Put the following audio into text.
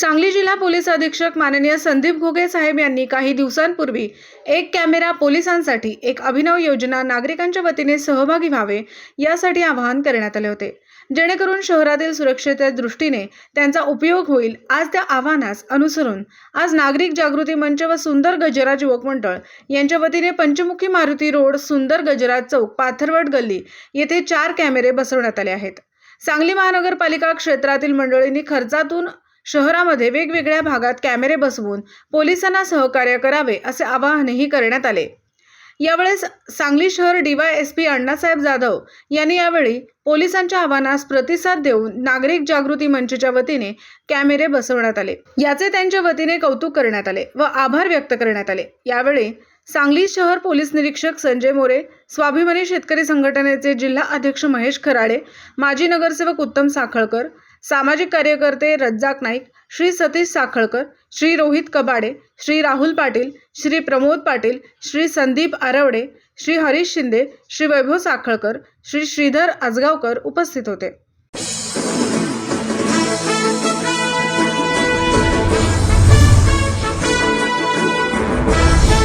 सांगली जिल्हा पोलीस अधीक्षक माननीय संदीप घोगे साहेब यांनी काही दिवसांपूर्वी एक कॅमेरा पोलिसांसाठी एक अभिनव योजना नागरिकांच्या वतीने सहभागी व्हावे यासाठी आवाहन करण्यात आले होते. जेणेकरून शहरातील सुरक्षेच्या दृष्टीने त्यांचा उपयोग होईल आज त्या आव्हानास अनुसरून आज नागरिक जागृती मंच व सुंदर गजराज युवक मंडळ यांच्या वतीने पंचमुखी मारुती रोड सुंदर गजराज चौक पाथरवट गल्ली येथे चार कॅमेरे बसवण्यात आले आहेत. सांगली महानगरपालिका क्षेत्रातील मंडळींनी खर्चातून शहरामध्ये वेगवेगळ्या भागात कॅमेरे बसवून पोलिसांना सहकार्य करावे असे आवाहनही करण्यात आले. यावेळेस सांगली शहर DY S P Annasaheb Jadhav यांनी यावेळी पोलिसांच्या आव्हानास प्रतिसाद देऊन नागरिक जागृती मंचच्या वतीने कॅमेरे बसवण्यात आले. याचे त्यांच्या वतीने कौतुक करण्यात आले व आभार व्यक्त करण्यात आले. यावेळी सांगली शहर पोलीस निरीक्षक संजय मोरे स्वाभिमानी शेतकरी संघटनेचे जिल्हा अध्यक्ष महेश खराडे माजी नगरसेवक उत्तम साखळकर सामाजिक कार्यकर्ते रज्जाक नाईक श्री सतीश साखळकर श्री रोहित कबाडे श्री राहुल पाटील श्री प्रमोद पाटील श्री संदीप आरवडे श्री हरीश शिंदे श्री वैभव साखळकर श्री श्रीधर आजगावकर उपस्थित होते.